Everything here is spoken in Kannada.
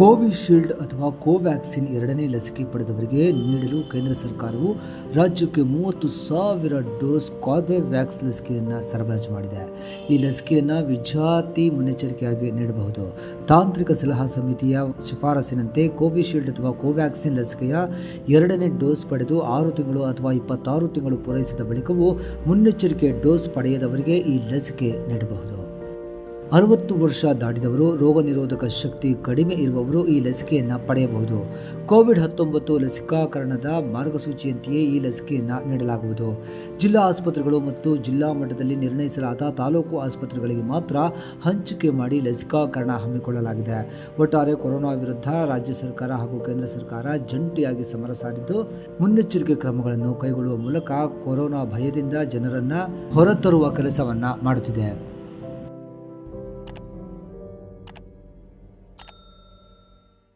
ಕೋವಿಶೀಲ್ಡ್ ಅಥವಾ ಕೋವ್ಯಾಕ್ಸಿನ್ ಎರಡನೇ ಲಸಿಕೆ ಪಡೆದವರಿಗೆ ನೀಡಲು ಕೇಂದ್ರ ಸರ್ಕಾರವು ರಾಜ್ಯಕ್ಕೆ ಮೂವತ್ತು ಸಾವಿರ ಡೋಸ್ ಕಾರ್ಬೆವ್ಯಾಕ್ಸ್ ಲಸಿಕೆಯನ್ನು ಸರಬರಾಜು ಮಾಡಿದೆ. ಈ ಲಸಿಕೆಯನ್ನು ವಿದ್ಯಾರ್ಥಿ ಮುನ್ನೆಚ್ಚರಿಕೆಯಾಗಿ ನೀಡಬಹುದು. ತಾಂತ್ರಿಕ ಸಲಹಾ ಸಮಿತಿಯ ಶಿಫಾರಸಿನಂತೆ ಕೋವಿಶೀಲ್ಡ್ ಅಥವಾ ಕೋವ್ಯಾಕ್ಸಿನ್ ಲಸಿಕೆಯ ಎರಡನೇ ಡೋಸ್ ಪಡೆದು ಆರು ತಿಂಗಳು ಅಥವಾ ಇಪ್ಪತ್ತಾರು ತಿಂಗಳು ಪೂರೈಸಿದ ಬಳಿಕವೂ ಮುನ್ನೆಚ್ಚರಿಕೆ ಡೋಸ್ ಪಡೆಯದವರಿಗೆ ಈ ಲಸಿಕೆ ನೀಡಬಹುದು. ಅರವತ್ತು ವರ್ಷ ದಾಟಿದವರು ರೋಗ ನಿರೋಧಕ ಶಕ್ತಿ ಕಡಿಮೆ ಇರುವವರು ಈ ಲಸಿಕೆಯನ್ನು ಪಡೆಯಬಹುದು. ಕೋವಿಡ್ ಹತ್ತೊಂಬತ್ತು ಲಸಿಕಾಕರಣದ ಮಾರ್ಗಸೂಚಿಯಂತೆಯೇ ಈ ಲಸಿಕೆಯನ್ನು ನೀಡಲಾಗುವುದು. ಜಿಲ್ಲಾ ಆಸ್ಪತ್ರೆಗಳು ಮತ್ತು ಜಿಲ್ಲಾ ಮಟ್ಟದಲ್ಲಿ ನಿರ್ಣಯಿಸಲಾದ ತಾಲೂಕು ಆಸ್ಪತ್ರೆಗಳಿಗೆ ಮಾತ್ರ ಹಂಚಿಕೆ ಮಾಡಿ ಲಸಿಕಾಕರಣ ಹಮ್ಮಿಕೊಳ್ಳಲಾಗಿದೆ. ಒಟ್ಟಾರೆ ಕೊರೋನಾ ವಿರುದ್ಧ ರಾಜ್ಯ ಸರ್ಕಾರ ಹಾಗೂ ಕೇಂದ್ರ ಸರ್ಕಾರ ಜಂಟಿಯಾಗಿ ಸಮರ ಸಾರಿದ್ದು, ಮುನ್ನೆಚ್ಚರಿಕೆ ಕ್ರಮಗಳನ್ನು ಕೈಗೊಳ್ಳುವ ಮೂಲಕ ಕೊರೋನಾ ಭಯದಿಂದ ಜನರನ್ನು ಹೊರತರುವ ಕೆಲಸವನ್ನು ಮಾಡುತ್ತಿದೆ.